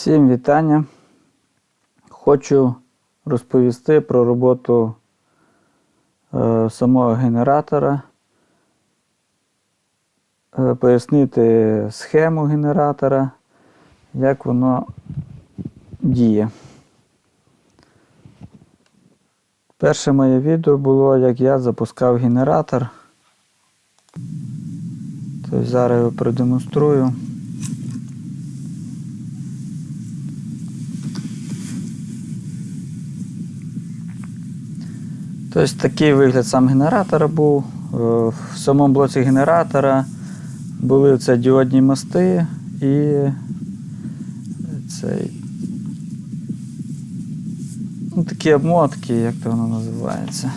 Всім вітання. Хочу розповісти про роботу е, самого генератора, е, пояснити схему генератора, як воно діє. Перше моє відео було, як я запускав генератор. Тобто зараз його продемонструю. Тобто такий вигляд сам генератора був. Е, В самому блоці генератора були це діодні мости і цей. Ну, такі обмотки, як то воно називається.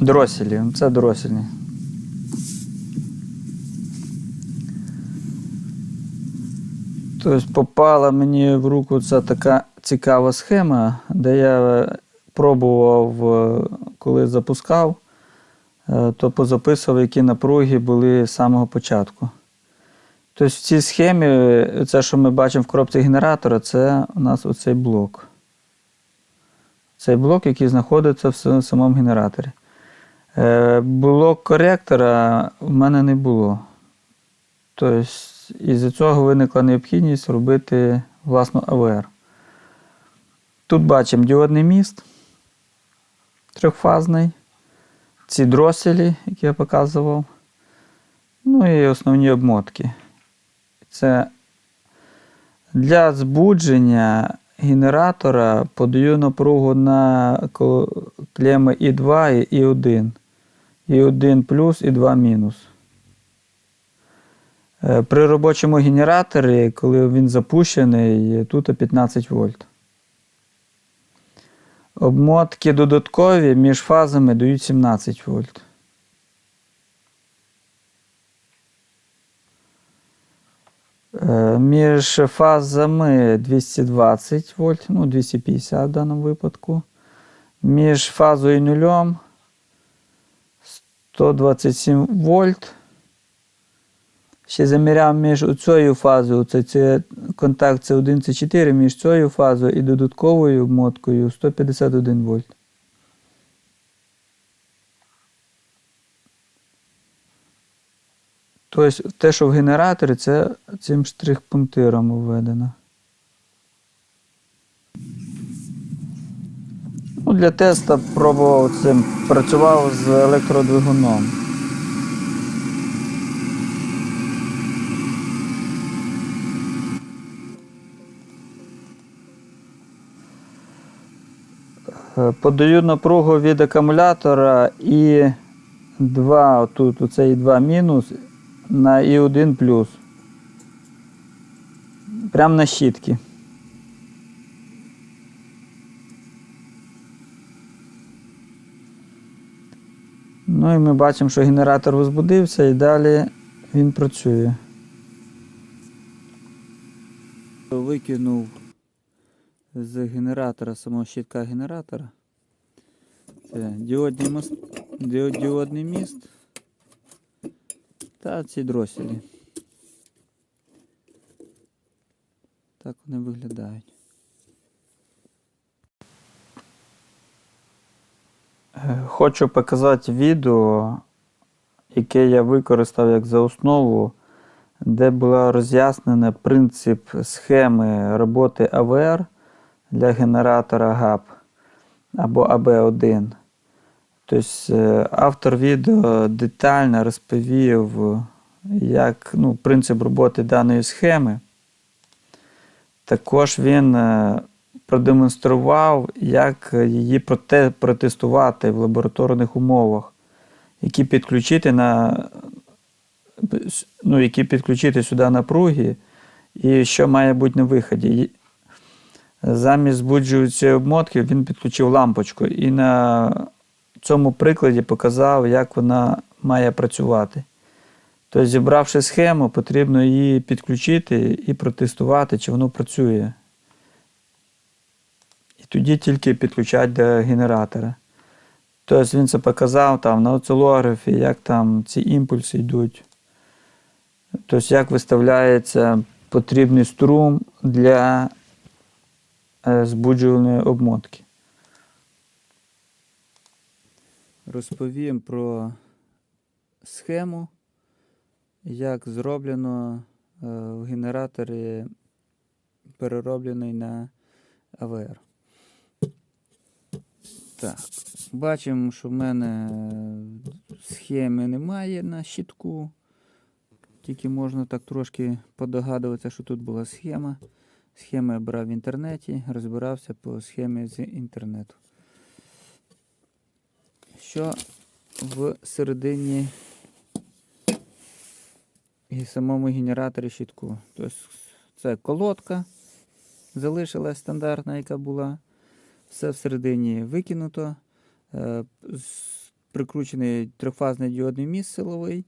Дроселі, ну, це дроселі. Тобто попала мені в руку ця така цікава схема, де я пробував, е, коли запускав, е, то позаписував, які напруги були з самого початку. Тобто в цій схемі, це, що ми бачимо в коробці генератора, це у нас оцей блок. Цей блок, який знаходиться в самому генераторі. Е, Блок коректора в мене не було. Тобто, із цього виникла необхідність робити власну АВР. Тут бачимо діодний міст трьохфазний, ці дроселі, які я показував. Ну і основні обмотки. Це для збудження генератора подаю напругу на клеми І2 і І1. І1 плюс, І2 мінус. Е, При робочому генераторі, коли він запущений, тут 15 вольт. Обмотки додаткові між фазами дають 17 вольт. Е, Між фазами 220 вольт, ну 250 в даному випадку. Між фазою і нульом 127 вольт. Ще заміряв між цією фазою, це, це контакт це 1 це 4 між цією фазою і додатковою обмоткою 151 вольт. Тобто те, що в генераторі, це цим штрих-пунктиром введено. Ну, для теста пробував цим, працював з електродвигуном. Подаю напругу від акумулятора і 2, тут оцей 2 мінус на і 1 плюс. Прямо на щітки. Ну і ми бачимо, що генератор возбудився і далі він працює. Викинув з генератора самого щитка генератора. Це діодний, мост, діо- діодний міст та ці дроселі. Так вони виглядають. Е, Хочу показати відео, яке я використав як за основу, де було роз'яснено принцип схеми роботи АВР для генератора ГАП або АБ1. Тобто е, автор відео детально розповів, як ну, принцип роботи даної схеми. Також він е, продемонстрував, як її протестувати в лабораторних умовах, які підключити на ну, які підключити сюди напруги, і що має бути на виході. Замість збуджуючої обмотки він підключив лампочку і на цьому прикладі показав, як вона має працювати. Тобто, зібравши схему, потрібно її підключити і протестувати, чи воно працює. І тоді тільки підключати до генератора. Тобто він це показав там на оцилографі, як там ці імпульси йдуть. Тобто, як виставляється потрібний струм для збуджувальної обмотки. Розповім про схему, як зроблено е, в генераторі перероблений на АВР. Так, бачимо, що в мене схеми немає на щитку. Тільки можна так трошки подогадуватися, що тут була схема. Схему я брав в інтернеті, розбирався по схемі з інтернету. Що в середині і самому генераторі щитку. Тобто це колодка залишилась стандартна, яка була. Все всередині викинуто. Е, Прикручений трьохфазний діодний міст силовий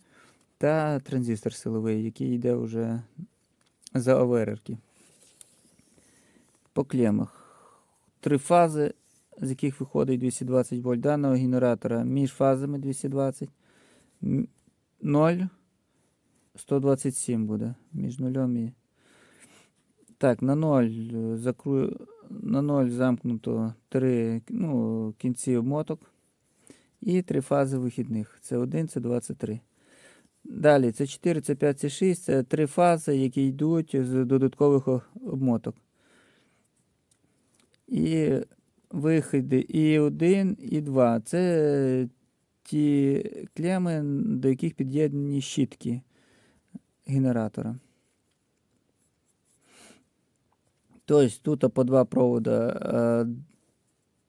та транзистор силовий, який йде вже за оверерки. По клемах. Три фази, з яких виходить 220 вольт даного генератора між фазами 220. 0, 127 буде між нульом і. Так, на 0 е, закрую, на 0 замкнуто 3 ну, кінці обмоток і 3 фази вихідних. Це 1, це 2, це 3. Далі це 4, це 5, це 6, це 3 фази, які йдуть з додаткових обмоток. І виходи і 1, і 2. Це ті клеми, до яких під'єднані щітки генератора. Тобто тут по два провода е,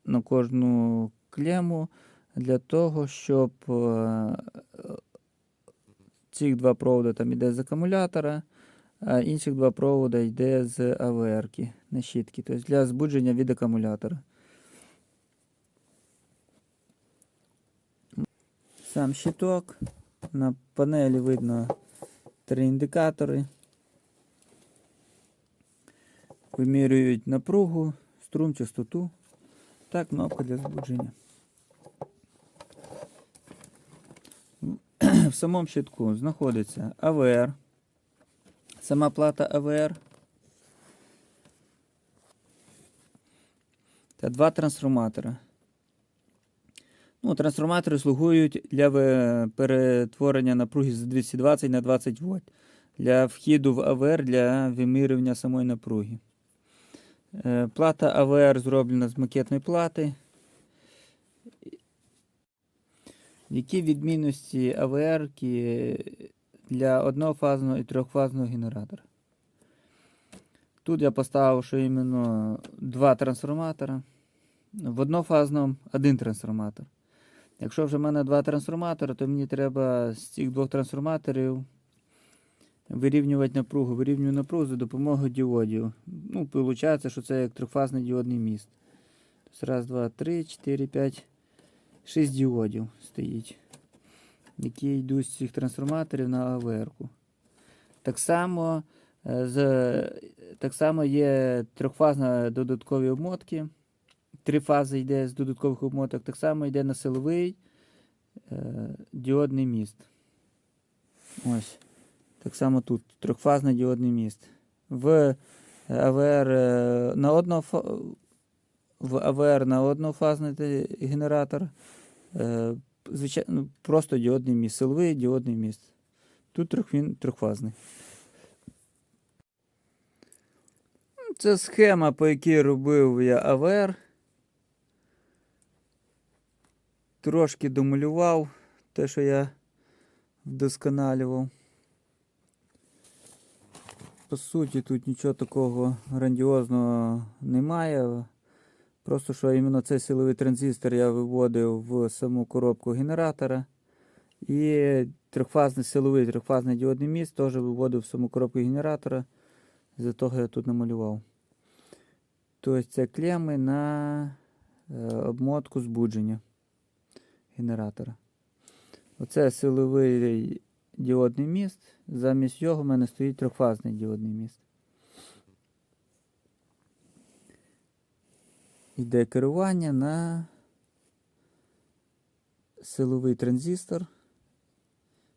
на кожну клему для того, щоб е, цих два провода там йде з акумулятора, а інших два провода йде з АВР-ки на щітки, тобто для збудження від акумулятора. Сам щиток. На панелі видно три індикатори. Вимірюють напругу, струм, частоту та кнопка для збудження. В самому щитку знаходиться АВР, сама плата АВР та два трансформатора. Ну, трансформатори слугують для перетворення напруги з 220 на 20 вольт. Для вхіду в АВР для вимірювання самої напруги. Е, Плата АВР зроблена з макетної плати. Які відмінності АВР для однофазного і трьохфазного генератора? Тут я поставив, що іменно два трансформатора. В однофазному один трансформатор. Якщо вже в мене два трансформатори, то мені треба з цих двох трансформаторів вирівнювати напругу. Вирівнюю напругу за допомогою діодів. Ну, виходить, що це як трьохфазний діодний міст. Тобто раз, два, три, чотири, п'ять, шість діодів стоїть, які йдуть з цих трансформаторів на АВР-ку. Так само, е, з, так само є трьохфазна додаткові обмотки. Три фази йде з додаткових обмоток, так само йде на силовий е, діодний міст. Ось. Так само тут трьохфазний діодний міст. В АВР е, на однофа... в АВР на однофазний генератор. е, Звичайно, просто діодний міст. Силовий діодний міст. Тут він трьохфазний. Ну, Це схема, по якій робив я АВР. Трошки домалював те, що я вдосконалював. По суті, тут нічого такого грандіозного немає. Просто що іменно цей силовий транзистор я виводив в саму коробку генератора. І трьохфазний силовий трьохфазний діодний міст теж виводив в саму коробку генератора. За того я тут намалював. Тобто це клеми на е, обмотку збудження генератора. Оце силовий діодний міст. Замість його в мене стоїть трьохфазний діодний міст. Йде керування на силовий транзистор.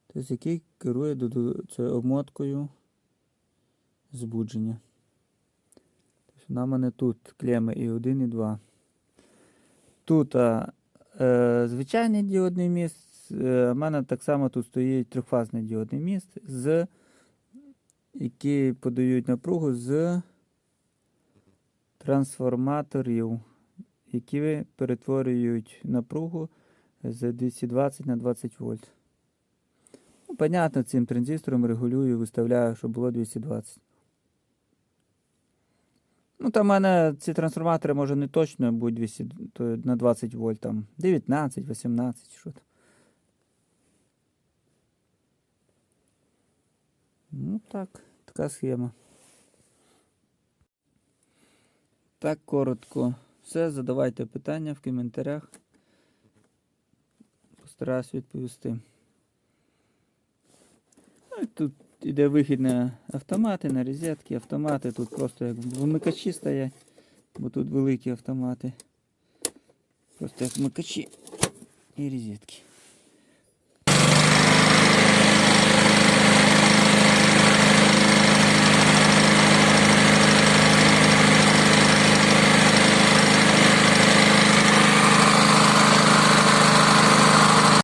тобто який керує цією обмоткою збудження. Тобто в мене тут клеми і 1, і 2. Тут а, е, звичайний діодний міст. е, У мене так само тут стоїть трьохфазний діодний міст, з, які подають напругу з трансформаторів, які перетворюють напругу з 220 на 20 вольт. Ну, понятно, цим транзистором регулюю, виставляю, щоб було 220. Ну, там в мене ці трансформатори може не точно будуть 200, то на 20 вольт, там 19, 18, що там. Ну так, така схема. Так, коротко. Все, задавайте питання в коментарях. Постараюсь відповісти. Ну, і тут іде вихід на автомати, на розетки. Автомати тут просто як вмикачі стоять, бо тут великі автомати. Просто як вмикачі і розетки.